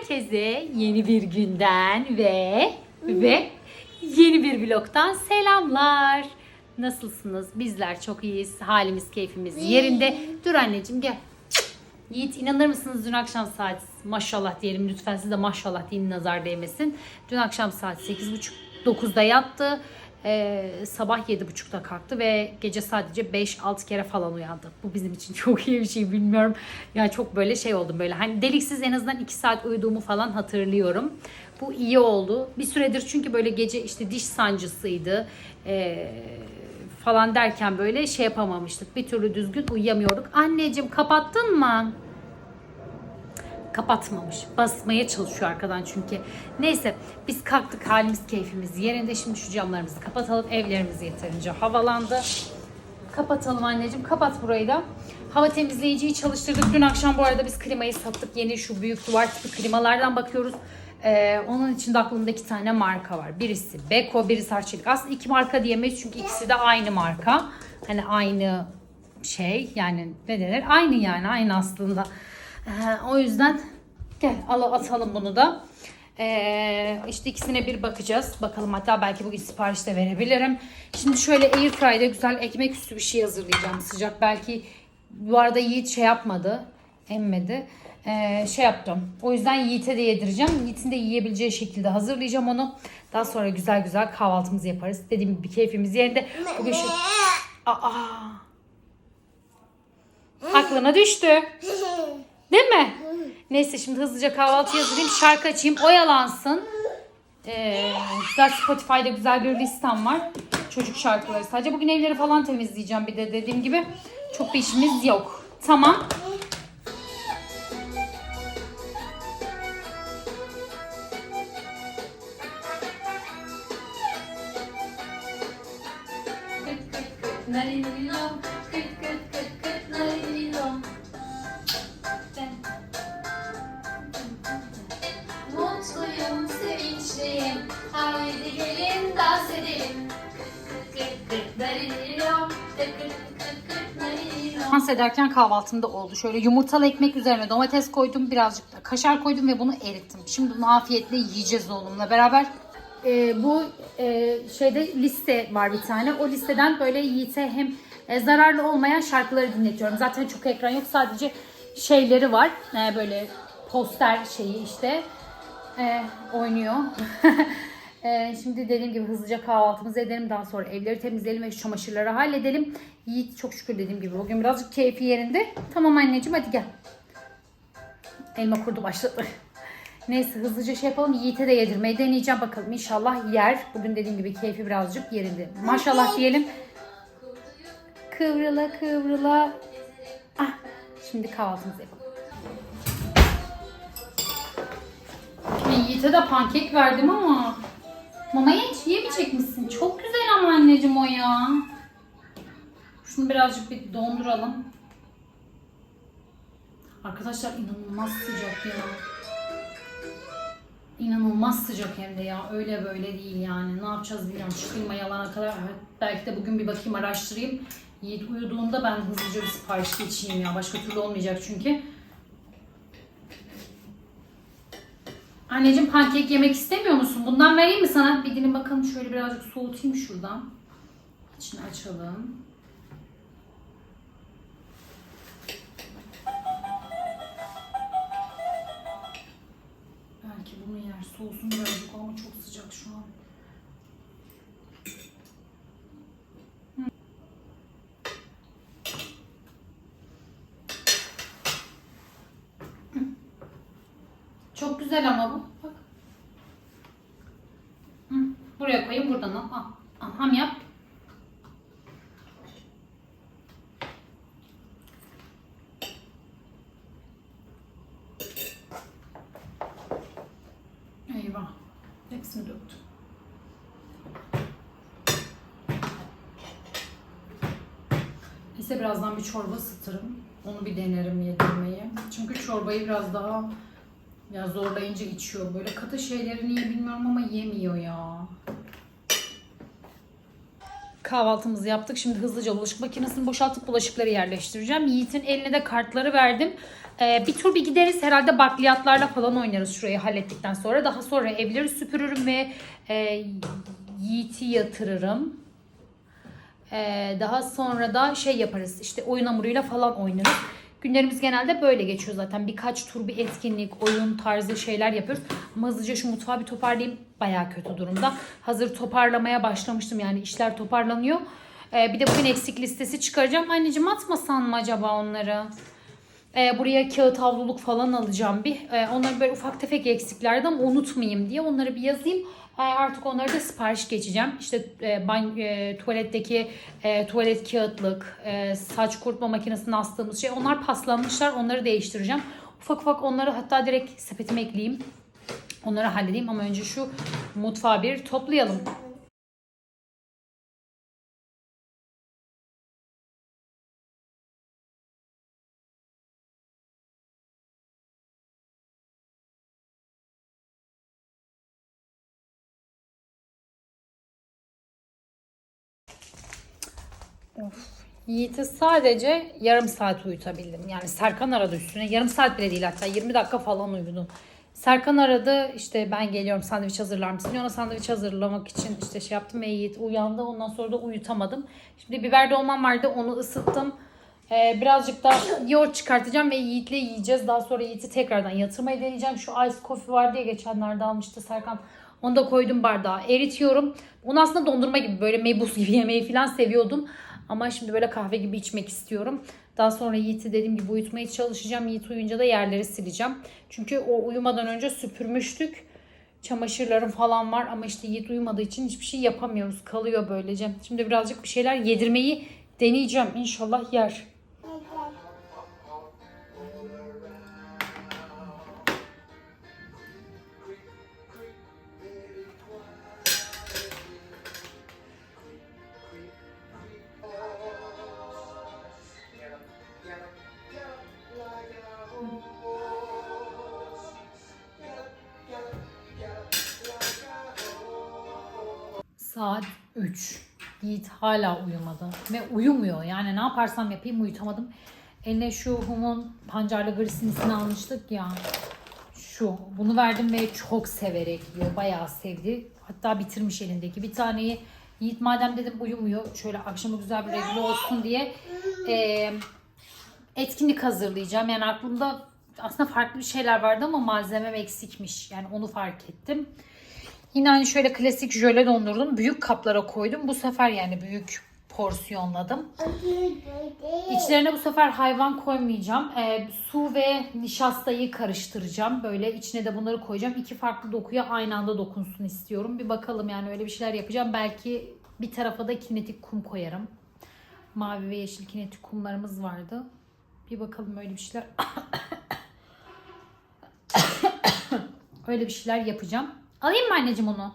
Herkese yeni bir günden ve ve yeni bir vlogtan selamlar. Nasılsınız? Bizler çok iyiyiz. Halimiz, keyfimiz yerinde. Dur anneciğim gel. Yiğit inanır mısınız dün akşam saat maşallah diyelim lütfen siz de maşallah deyin nazar değmesin. Dün akşam saat 8.30-9'da yattı. Ee, sabah 7.30'da kalktı ve gece sadece 5-6 kere falan uyandı. Bu bizim için çok iyi bir şey bilmiyorum. Yani çok böyle şey oldum böyle hani deliksiz en azından 2 saat uyuduğumu falan hatırlıyorum. Bu iyi oldu. Bir süredir çünkü böyle gece işte diş sancısıydı. Ee, falan derken böyle şey yapamamıştık. Bir türlü düzgün uyuyamıyorduk. Anneciğim kapattın mı? Kapatmamış. Basmaya çalışıyor arkadan çünkü. Neyse biz kalktık halimiz keyfimiz yerinde. Şimdi şu camlarımızı kapatalım. Evlerimiz yeterince havalandı. Kapatalım anneciğim. Kapat burayı da. Hava temizleyiciyi çalıştırdık. Dün akşam bu arada biz klimayı sattık. Yeni şu büyük duvar tipi klimalardan bakıyoruz. Ee, onun içinde aklımda iki tane marka var. Birisi Beko, birisi Arçelik. Aslında iki marka diyemeyiz çünkü ikisi de aynı marka. Hani aynı şey yani ne denir? Aynı yani aynı aslında. Ee, o yüzden gel al atalım bunu da. Ee, işte ikisine bir bakacağız. Bakalım hatta belki bugün sipariş de verebilirim. Şimdi şöyle airfryde güzel ekmek üstü bir şey hazırlayacağım. Sıcak belki bu arada Yiğit şey yapmadı. Emmedi. Ee, şey yaptım. O yüzden Yiğit'e de yedireceğim. Yiğit'in de yiyebileceği şekilde hazırlayacağım onu. Daha sonra güzel güzel kahvaltımızı yaparız. Dediğim gibi keyfimiz yerinde. Bugün şu... Aa! Aklına düştü. Değil mi? Neyse şimdi hızlıca kahvaltı hazırlayayım. Şarkı açayım. Oyalansın. Ee, güzel Spotify'da güzel bir listem var. Çocuk şarkıları. Sadece bugün evleri falan temizleyeceğim bir de dediğim gibi. Çok bir işimiz yok. Tamam. Mutluyum, ederken kahvaltımda oldu. Şöyle yumurtalı ekmek üzerine domates koydum. Birazcık da kaşar koydum ve bunu erittim. Şimdi bunu afiyetle yiyeceğiz oğlumla beraber. Ee, bu e, şeyde liste var bir tane. O listeden böyle Yiğit'e hem e, zararlı olmayan şarkıları dinletiyorum. Zaten çok ekran yok. Sadece şeyleri var. E, böyle poster şeyi işte. E, oynuyor. E, şimdi dediğim gibi hızlıca kahvaltımızı edelim. Daha sonra evleri temizleyelim ve çamaşırları halledelim. Yiğit çok şükür dediğim gibi bugün birazcık keyfi yerinde. Tamam anneciğim hadi gel. Elma kurdu başladı. Neyse hızlıca şey yapalım. Yiğit'e de yedirmeyi deneyeceğim bakalım. İnşallah yer. Bugün dediğim gibi keyfi birazcık yerinde. Maşallah diyelim. Kıvrıla kıvrıla. Ah, şimdi kahvaltımızı yapalım. Yiğit'e de pankek verdim ama Mamaya hiç yemeyecek misin? Çok güzel ama anneciğim o ya. Şunu birazcık bir donduralım. Arkadaşlar inanılmaz sıcak ya. İnanılmaz sıcak hem de ya. Öyle böyle değil yani. Ne yapacağız bilmiyorum. Şu klima yalana kadar. Belki de bugün bir bakayım araştırayım. Yiğit uyuduğunda ben hızlıca bir sipariş geçeyim ya. Başka türlü olmayacak çünkü. Anneciğim pankek yemek istemiyor musun? Bundan vereyim mi sana? Bir dilim bakalım şöyle birazcık soğutayım şuradan. İçini açalım. Belki bunu yer. Soğusun birazcık ama çok sıcak şu an. Çok güzel ama bu. Hepsini döktüm. Neyse birazdan bir çorba ısıtırım. Onu bir denerim yedirmeyi. Çünkü çorbayı biraz daha ya zorlayınca içiyor. Böyle katı şeyleri niye bilmiyorum ama yemiyor ya. Kahvaltımızı yaptık. Şimdi hızlıca bulaşık makinesini boşaltıp bulaşıkları yerleştireceğim. Yiğit'in eline de kartları verdim. Ee, bir tur bir gideriz. Herhalde bakliyatlarla falan oynarız şurayı hallettikten sonra. Daha sonra evleri süpürürüm ve e, Yiğit'i yatırırım. Ee, daha sonra da şey yaparız. İşte oyun hamuruyla falan oynarız. Günlerimiz genelde böyle geçiyor zaten. Birkaç tur bir etkinlik, oyun tarzı şeyler yapıyoruz. Ama hızlıca şu mutfağı bir toparlayayım. Bayağı kötü durumda. Hazır toparlamaya başlamıştım yani işler toparlanıyor. Ee, bir de bugün eksik listesi çıkaracağım. Anneciğim atmasan mı acaba onları? Ee, buraya kağıt havluluk falan alacağım bir. Ee, onları böyle ufak tefek eksiklerdi ama unutmayayım diye onları bir yazayım. Artık onları da sipariş geçeceğim. İşte e, ban, e, tuvaletteki e, tuvalet kağıtlık, e, saç kurutma makinesine astığımız şey. Onlar paslanmışlar. Onları değiştireceğim. Ufak ufak onları hatta direkt sepetime ekleyeyim. Onları halledeyim ama önce şu mutfağı bir toplayalım. Of. Yiğit'i sadece yarım saat uyutabildim. Yani Serkan aradı üstüne. Yarım saat bile değil hatta 20 dakika falan uyudu. Serkan aradı işte ben geliyorum sandviç hazırlar mısın? Ona sandviç hazırlamak için işte şey yaptım ve Yiğit uyandı. Ondan sonra da uyutamadım. Şimdi biber dolmam vardı onu ısıttım. Ee, birazcık da yoğurt çıkartacağım ve Yiğit'le yiyeceğiz. Daha sonra Yiğit'i tekrardan yatırmayı deneyeceğim. Şu ice coffee vardı ya geçenlerde almıştı Serkan. Onu da koydum bardağa. Eritiyorum. Onu aslında dondurma gibi böyle meybuz gibi yemeyi falan seviyordum. Ama şimdi böyle kahve gibi içmek istiyorum. Daha sonra Yiğit'i dediğim gibi uyutmaya çalışacağım. Yiğit uyuyunca da yerleri sileceğim. Çünkü o uyumadan önce süpürmüştük. Çamaşırlarım falan var ama işte Yiğit uyumadığı için hiçbir şey yapamıyoruz. Kalıyor böylece. Şimdi birazcık bir şeyler yedirmeyi deneyeceğim. İnşallah yer. 3. Yiğit hala uyumadı. Ve uyumuyor. Yani ne yaparsam yapayım uyutamadım. Eline şu Hum'un pancarlı grisinisini almıştık ya. Şu. Bunu verdim ve çok severek yiyor. Bayağı sevdi. Hatta bitirmiş elindeki. Bir taneyi Yiğit madem dedim uyumuyor. Şöyle akşama güzel bir regl olsun diye eee, etkinlik hazırlayacağım. Yani aklımda aslında farklı bir şeyler vardı ama malzemem eksikmiş. Yani onu fark ettim. Yine aynı şöyle klasik jöle dondurdum. Büyük kaplara koydum. Bu sefer yani büyük porsiyonladım. İçlerine bu sefer hayvan koymayacağım. Ee, su ve nişastayı karıştıracağım. Böyle içine de bunları koyacağım. İki farklı dokuya aynı anda dokunsun istiyorum. Bir bakalım yani öyle bir şeyler yapacağım. Belki bir tarafa da kinetik kum koyarım. Mavi ve yeşil kinetik kumlarımız vardı. Bir bakalım öyle bir şeyler. öyle bir şeyler yapacağım. Alayım mı anneciğim onu?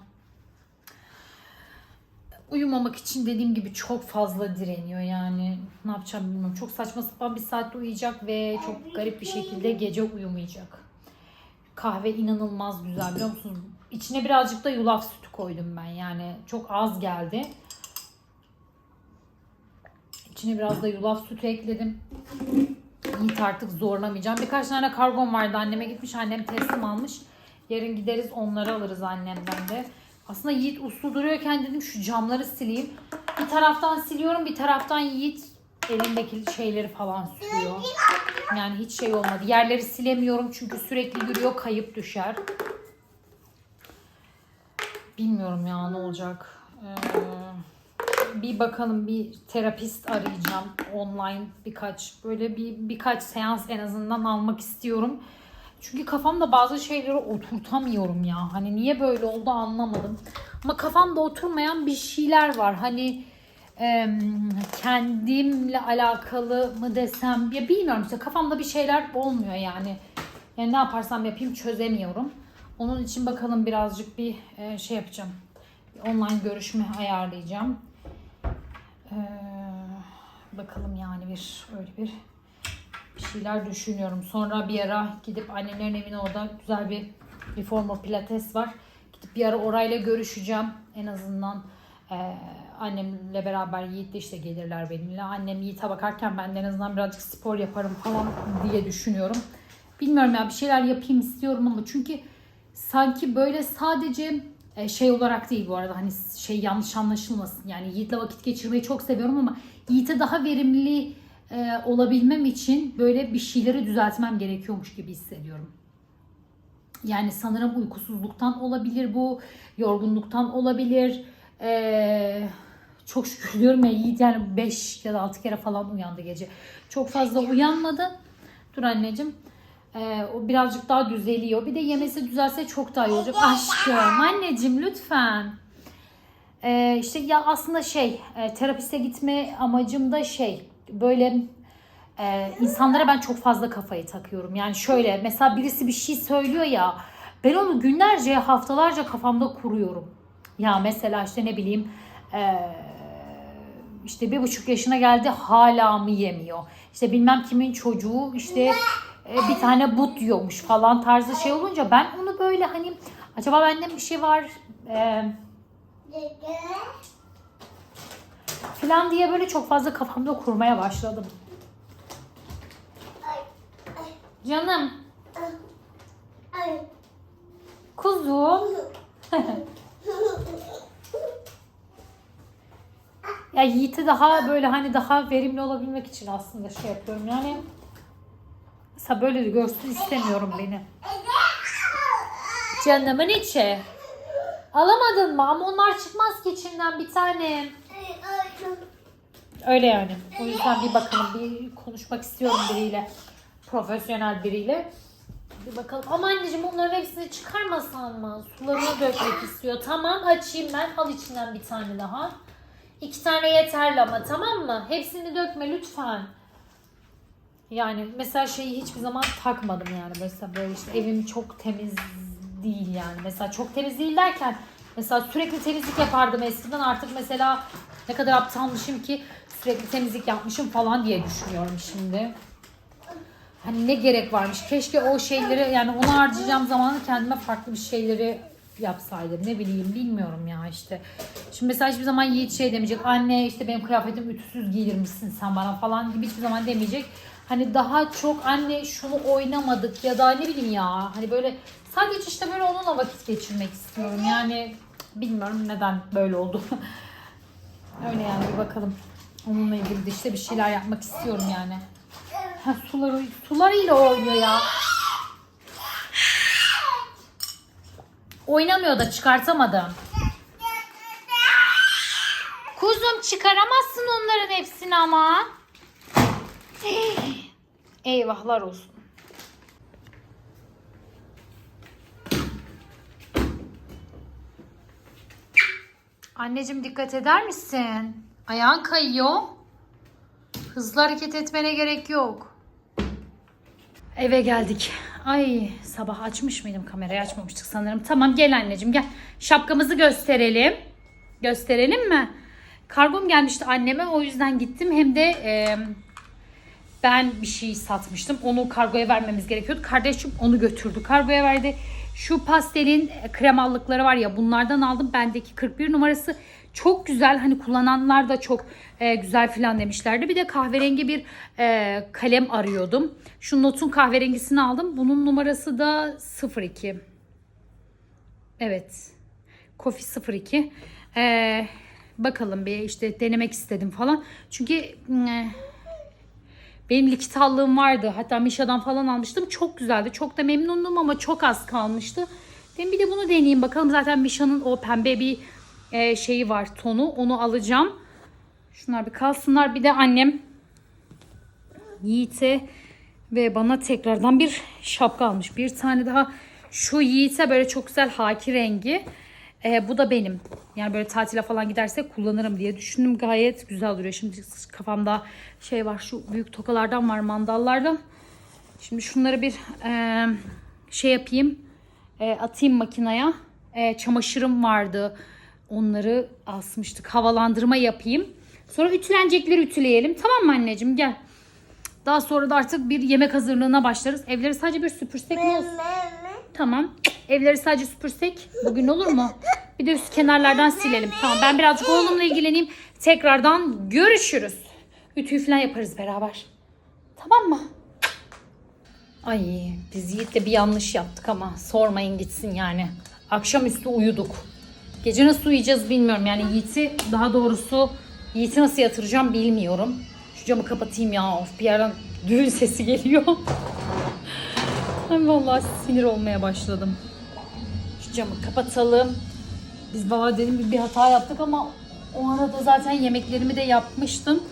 Uyumamak için dediğim gibi çok fazla direniyor yani. Ne yapacağım bilmiyorum. Çok saçma sapan bir saatte uyuyacak ve çok garip bir şekilde gece uyumayacak. Kahve inanılmaz güzel biliyor musunuz? İçine birazcık da yulaf sütü koydum ben yani. Çok az geldi. İçine biraz da yulaf sütü ekledim. Yiğit artık zorlamayacağım. Birkaç tane kargom vardı. Anneme gitmiş. Annem teslim almış. Yarın gideriz onları alırız annemden de. Aslında Yiğit uslu duruyorken dedim şu camları sileyim. Bir taraftan siliyorum bir taraftan Yiğit elindeki şeyleri falan sürüyor. Yani hiç şey olmadı. Yerleri silemiyorum çünkü sürekli yürüyor kayıp düşer. Bilmiyorum ya ne olacak. Ee, bir bakalım bir terapist arayacağım online birkaç böyle bir birkaç seans en azından almak istiyorum. Çünkü kafamda bazı şeyleri oturtamıyorum ya. Hani niye böyle oldu anlamadım. Ama kafamda oturmayan bir şeyler var. Hani e, kendimle alakalı mı desem ya bilmiyorum işte kafamda bir şeyler olmuyor yani. Yani ne yaparsam yapayım çözemiyorum. Onun için bakalım birazcık bir e, şey yapacağım. Online görüşme ayarlayacağım. Ee, bakalım yani bir öyle bir şeyler düşünüyorum. Sonra bir ara gidip annelerin evine orada güzel bir reformer pilates var. Gidip bir ara orayla görüşeceğim. En azından Ee, annemle beraber Yiğit de işte gelirler benimle. Annem Yiğit'e bakarken ben de en azından birazcık spor yaparım falan diye düşünüyorum. Bilmiyorum ya bir şeyler yapayım istiyorum ama çünkü sanki böyle sadece e, şey olarak değil bu arada hani şey yanlış anlaşılmasın. Yani Yiğit'le vakit geçirmeyi çok seviyorum ama Yiğit'e daha verimli e, olabilmem için böyle bir şeyleri düzeltmem gerekiyormuş gibi hissediyorum. Yani sanırım uykusuzluktan olabilir bu, yorgunluktan olabilir. Ee, çok şükür diyorum ya Yiğit yani 5 ya da 6 kere falan uyandı gece. Çok fazla uyanmadı. Dur anneciğim. Ee, o birazcık daha düzeliyor. Bir de yemesi düzelse çok daha iyi olacak. Aşkım anneciğim lütfen. Ee, işte ya aslında şey e, terapiste gitme amacım da şey böyle e, insanlara ben çok fazla kafayı takıyorum. Yani şöyle mesela birisi bir şey söylüyor ya ben onu günlerce haftalarca kafamda kuruyorum. Ya mesela işte ne bileyim e, işte bir buçuk yaşına geldi hala mı yemiyor? İşte bilmem kimin çocuğu işte e, bir tane but yiyormuş falan tarzı şey olunca ben onu böyle hani acaba bende bir şey var e, falan diye böyle çok fazla kafamda kurmaya başladım. Canım, kuzum. ya Yiğit'i daha böyle hani daha verimli olabilmek için aslında şey yapıyorum. Yani mesela böyle de görsün istemiyorum beni. Canımın içi. Alamadın mı? Ama onlar çıkmaz ki içinden bir tane. Öyle yani. O yüzden bir bakalım. Bir konuşmak istiyorum biriyle. Profesyonel biriyle. Bir bakalım. Ama anneciğim onların hepsini çıkarmasan mı? Sularını dökmek istiyor. Tamam açayım ben. Al içinden bir tane daha. İki tane yeterli ama tamam mı? Hepsini dökme lütfen. Yani mesela şeyi hiçbir zaman takmadım yani. Mesela böyle işte evim çok temiz değil yani. Mesela çok temiz değil derken mesela sürekli temizlik yapardım eskiden. Artık mesela ne kadar aptalmışım ki sürekli temizlik yapmışım falan diye düşünüyorum şimdi. Hani ne gerek varmış. Keşke o şeyleri yani onu harcayacağım zamanı kendime farklı bir şeyleri yapsaydım. Ne bileyim bilmiyorum ya işte. Şimdi mesela hiçbir zaman Yiğit şey demeyecek. Anne işte benim kıyafetim ütüsüz giydirmişsin sen bana falan gibi hiçbir zaman demeyecek. Hani daha çok anne şunu oynamadık ya da ne bileyim ya. Hani böyle sadece işte böyle onunla vakit geçirmek istiyorum. Yani bilmiyorum neden böyle oldu. Öyle yani bir bakalım. Onunla ilgili de işte bir şeyler yapmak istiyorum yani. Ha, suları, sularıyla oynuyor ya. Oynamıyor da çıkartamadım. Kuzum çıkaramazsın onların hepsini ama. Eyvahlar olsun. Anneciğim dikkat eder misin? Ayağın kayıyor. Hızlı hareket etmene gerek yok. Eve geldik. Ay sabah açmış mıydım kamerayı açmamıştık sanırım. Tamam gel anneciğim gel. Şapkamızı gösterelim. Gösterelim mi? Kargom gelmişti anneme o yüzden gittim. Hem de e, ben bir şey satmıştım. Onu kargoya vermemiz gerekiyordu. Kardeşim onu götürdü. Kargoya verdi. Şu pastelin kremallıkları var ya bunlardan aldım. Bendeki 41 numarası çok güzel. Hani kullananlar da çok e, güzel filan demişlerdi. Bir de kahverengi bir e, kalem arıyordum. Şu notun kahverengisini aldım. Bunun numarası da 02. Evet. Kofi 02. E, bakalım bir işte denemek istedim falan. Çünkü e, benim likit allığım vardı. Hatta Misha'dan falan almıştım. Çok güzeldi. Çok da memnundum ama çok az kalmıştı. Dedim bir de bunu deneyeyim bakalım. Zaten Misha'nın o pembe bir e, şeyi var tonu. Onu alacağım. Şunlar bir kalsınlar. Bir de annem Yiğit'e ve bana tekrardan bir şapka almış. Bir tane daha şu Yiğit'e böyle çok güzel haki rengi. E, bu da benim. Yani böyle tatile falan gidersek kullanırım diye düşündüm. Gayet güzel duruyor. Şimdi kafamda şey var şu büyük tokalardan var mandallardan. Şimdi şunları bir e, şey yapayım. E, atayım makinaya. E, çamaşırım vardı. Onları asmıştık. Havalandırma yapayım. Sonra ütülenecekleri ütüleyelim. Tamam mı anneciğim gel. Daha sonra da artık bir yemek hazırlığına başlarız. Evleri sadece bir süpürsek ne olsun? Tamam. Evleri sadece süpürsek bugün olur mu? Bir de üst kenarlardan silelim. Tamam ben birazcık oğlumla ilgileneyim. Tekrardan görüşürüz. Ütüyü falan yaparız beraber. Tamam mı? Ay biz Yiğit'le bir yanlış yaptık ama sormayın gitsin yani. Akşamüstü uyuduk. Gece nasıl uyuyacağız bilmiyorum. Yani Yiğit'i daha doğrusu Yiğit'i nasıl yatıracağım bilmiyorum. Şu camı kapatayım ya. Of bir yerden düğün sesi geliyor. Ay vallahi sinir olmaya başladım. Şu camı kapatalım. Biz baba dedim bir, hata yaptık ama o arada zaten yemeklerimi de yapmıştım.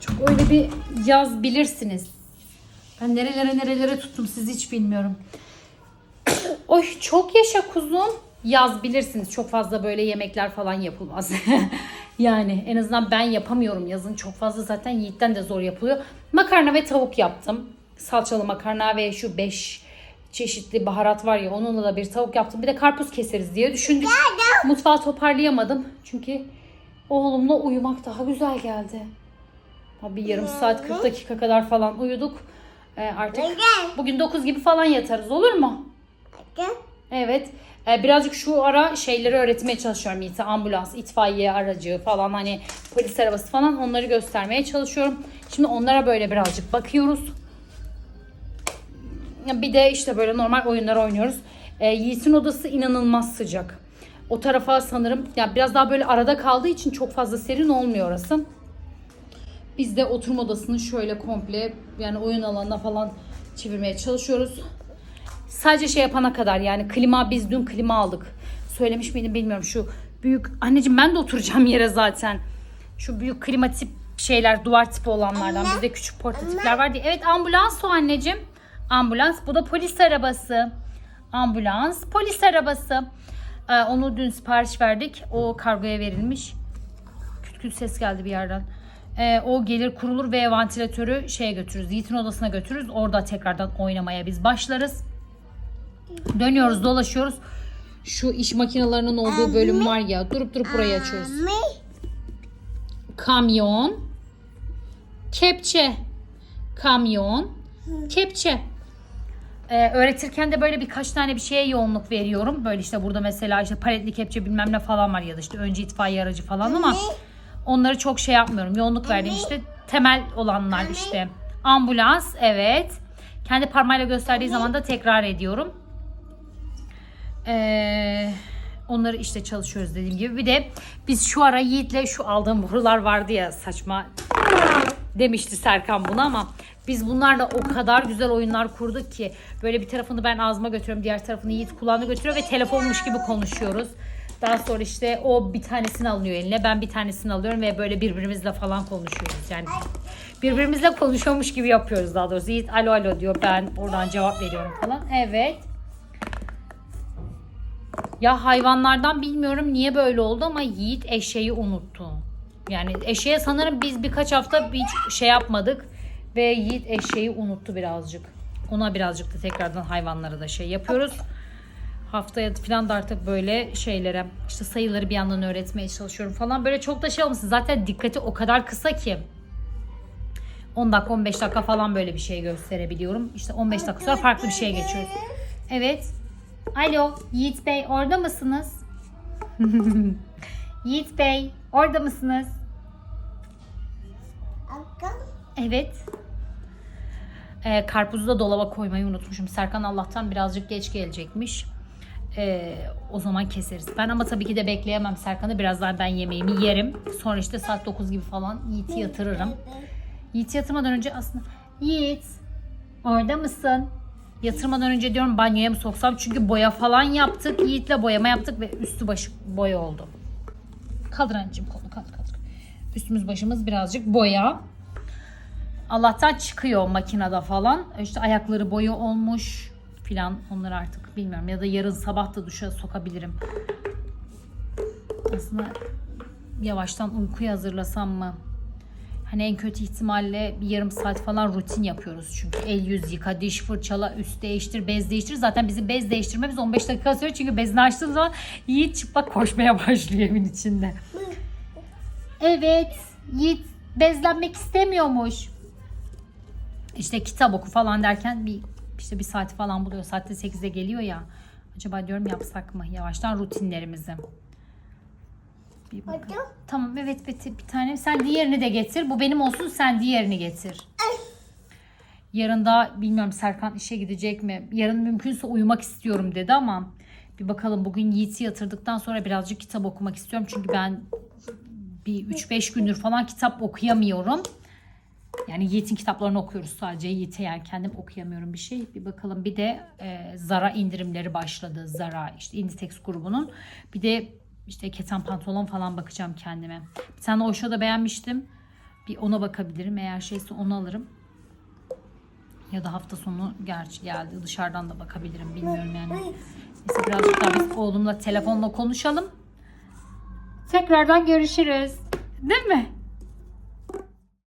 Çok öyle bir yaz bilirsiniz. Ben nerelere nerelere tuttum siz hiç bilmiyorum. Oy çok yaşa kuzum. Yaz bilirsiniz çok fazla böyle yemekler falan yapılmaz. yani en azından ben yapamıyorum yazın. Çok fazla zaten Yiğit'ten de zor yapılıyor. Makarna ve tavuk yaptım. Salçalı makarna ve şu 5 çeşitli baharat var ya onunla da bir tavuk yaptım. Bir de karpuz keseriz diye düşündük. Mutfağı toparlayamadım. Çünkü oğlumla uyumak daha güzel geldi. Bir yarım saat 40 dakika kadar falan uyuduk. Ee, artık bugün 9 gibi falan yatarız olur mu? Evet. Ee, birazcık şu ara şeyleri öğretmeye çalışıyorum Yiğit'e. Ambulans, itfaiye aracı falan hani polis arabası falan onları göstermeye çalışıyorum. Şimdi onlara böyle birazcık bakıyoruz. Bir de işte böyle normal oyunlar oynuyoruz. Ee, Yiğit'in odası inanılmaz sıcak. O tarafa sanırım yani biraz daha böyle arada kaldığı için çok fazla serin olmuyor orası. Biz de oturma odasını şöyle komple yani oyun alanına falan çevirmeye çalışıyoruz. Sadece şey yapana kadar yani klima biz dün klima aldık. Söylemiş miydim bilmiyorum şu büyük anneciğim ben de oturacağım yere zaten. Şu büyük klima tip şeyler duvar tipi olanlardan bizde küçük portatifler var diye. Evet ambulans o anneciğim. Ambulans bu da polis arabası. Ambulans polis arabası. Ee, onu dün sipariş verdik. O kargoya verilmiş. Küt küt ses geldi bir yerden. Ee, o gelir kurulur ve vantilatörü şeye götürürüz. Yiğit'in odasına götürürüz. Orada tekrardan oynamaya biz başlarız. Dönüyoruz dolaşıyoruz. Şu iş makinelerinin olduğu bölüm var ya. Durup durup burayı açıyoruz. Kamyon. Kepçe. Kamyon. Kepçe. Ee, öğretirken de böyle birkaç tane bir şeye yoğunluk veriyorum. Böyle işte burada mesela işte paletli kepçe bilmem ne falan var ya da işte önce itfaiye aracı falan ama onları çok şey yapmıyorum. Yoğunluk verdiğim işte temel olanlar işte. Ambulans evet. Kendi parmağıyla gösterdiği zaman da tekrar ediyorum. Ee, onları işte çalışıyoruz dediğim gibi. Bir de biz şu ara Yiğit'le şu aldığım borular vardı ya saçma demişti Serkan buna ama biz bunlarla o kadar güzel oyunlar kurduk ki böyle bir tarafını ben ağzıma götürüyorum diğer tarafını Yiğit kulağına götürüyor ve telefonmuş gibi konuşuyoruz. Daha sonra işte o bir tanesini alıyor eline ben bir tanesini alıyorum ve böyle birbirimizle falan konuşuyoruz. Yani birbirimizle konuşuyormuş gibi yapıyoruz daha doğrusu. Yiğit alo alo diyor ben oradan cevap veriyorum falan. Evet. Ya hayvanlardan bilmiyorum niye böyle oldu ama Yiğit eşeği unuttu. Yani eşeğe sanırım biz birkaç hafta hiç şey yapmadık ve Yiğit eşeği unuttu birazcık. Ona birazcık da tekrardan hayvanlara da şey yapıyoruz. Haftaya falan da artık böyle şeylere işte sayıları bir yandan öğretmeye çalışıyorum falan. Böyle çok da şey olmasın. Zaten dikkati o kadar kısa ki. 10 dakika 15 dakika falan böyle bir şey gösterebiliyorum. İşte 15 dakika sonra farklı bir şeye geçiyoruz. Evet. Alo Yiğit Bey orada mısınız? Yiğit Bey orada mısınız? Evet. Ee, karpuzu da dolaba koymayı unutmuşum. Serkan Allah'tan birazcık geç gelecekmiş. Ee, o zaman keseriz. Ben ama tabii ki de bekleyemem Serkan'ı. Birazdan ben yemeğimi yerim. Sonra işte saat 9 gibi falan Yiğit'i yatırırım. Yiğit'i yatırmadan önce aslında... Yiğit orada mısın? Yatırmadan önce diyorum banyoya mı soksam? Çünkü boya falan yaptık. Yiğit'le boyama yaptık ve üstü başı boya oldu. Kaldır anneciğim kolunu kaldır kaldır. Üstümüz başımız birazcık boya. Allah'tan çıkıyor makinede falan. İşte ayakları boya olmuş filan onları artık bilmiyorum. Ya da yarın sabah da duşa sokabilirim. Aslında yavaştan uykuya hazırlasam mı? Hani en kötü ihtimalle bir yarım saat falan rutin yapıyoruz çünkü. El yüz yıka, diş fırçala, üst değiştir, bez değiştir. Zaten bizim bez değiştirmemiz 15 dakika sürüyor. Çünkü bezini açtığın zaman Yiğit çıplak koşmaya başlıyor evin içinde. Evet, Yiğit bezlenmek istemiyormuş. İşte kitap oku falan derken bir işte bir saat falan buluyor. Saatte 8'de geliyor ya. Acaba diyorum yapsak mı yavaştan rutinlerimizi. Bir bakalım. Tamam evet Beti bir tane. Sen diğerini de getir. Bu benim olsun sen diğerini getir. Yarın da bilmiyorum Serkan işe gidecek mi? Yarın mümkünse uyumak istiyorum dedi ama bir bakalım bugün Yiğit'i yatırdıktan sonra birazcık kitap okumak istiyorum. Çünkü ben bir 3-5 gündür falan kitap okuyamıyorum. Yani Yiğit'in kitaplarını okuyoruz sadece. Yiğit'e yani kendim okuyamıyorum bir şey. Bir bakalım bir de e, Zara indirimleri başladı. Zara işte Inditex grubunun. Bir de işte keten pantolon falan bakacağım kendime. Bir tane Oşo da beğenmiştim. Bir ona bakabilirim. Eğer şeyse onu alırım. Ya da hafta sonu gerçi geldi. Dışarıdan da bakabilirim. Bilmiyorum yani. Neyse birazcık daha biz oğlumla telefonla konuşalım. Tekrardan görüşürüz. Değil mi?